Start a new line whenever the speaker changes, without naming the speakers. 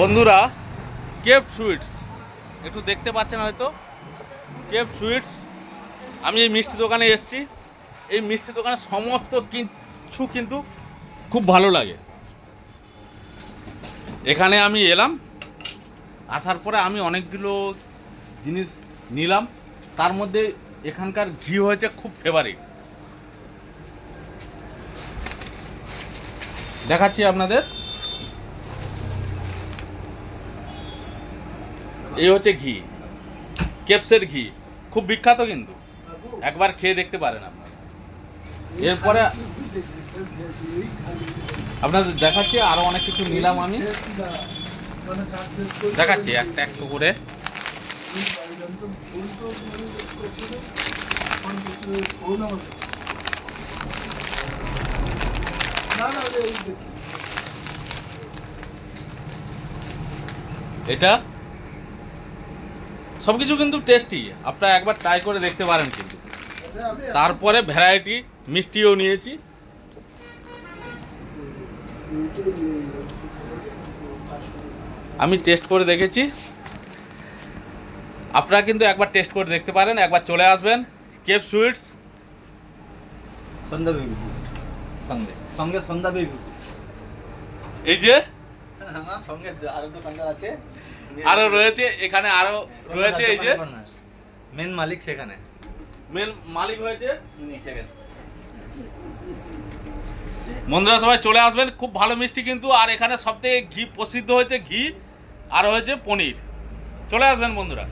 বন্ধুরা Cape sweets. একটু দেখতে পাচ্ছেন হয়তো? কেপ সুইটস। আমি এই মিষ্টি দোকানে এসেছি। এই মিষ্টি দোকানে সমস্ত কিছু কিন্তু খুব ভালো লাগে। এখানে আমি এলাম। আসার পরে আমি অনেকগুলো জিনিস নিলাম। তার মধ্যে এখানকার ঘি হয়েছে খুব ফেভারিট দেখাচ্ছি আপনাদের। এই হচ্ছে ঘি। কেপসের ঘি। খুব বিখ্যাত কিন্তু। একবার খেয়ে দেখতে পারেন আপনারা। এরপরে আপনাদের দেখাচ্ছি আরও অনেক কিছু নিলাম আমি। দেখাচ্ছি একটা একটু করে এটা সব কিছু কিন্তু টেস্টি আপনারা একবার ট্রাই করে দেখতে পারেন কিন্তু। তারপরে ভ্যারাইটি মিষ্টিও নিয়েছি। আমি টেস্ট করে দেখেছি। আপনারা কিন্তু একবার টেস্ট করে দেখতে পারেন একবার চলে আসবেন। কেপ সুইটস
সন্ধ্যা বেবি। সঙ্গে সঙ্গে সন্ধ্যা বেবি।
এই যে?
হ্যাঁ সঙ্গে আরও দোকানদার আছে।
আরও রয়েছে এখানে আরও রয়েছে এই যে?
মেন মালিক সেখানে।
মেন মালিক হয়েছে? বন্ধুরা সবাই চলে আসবেন। খুব ভালো মিষ্টি কিন্তু। আর এখানে সব থেকে ঘি প্রসিদ্ধ হয়েছে ঘি আর হয়েছে পনির। চলে আসবেন বন্ধুরা।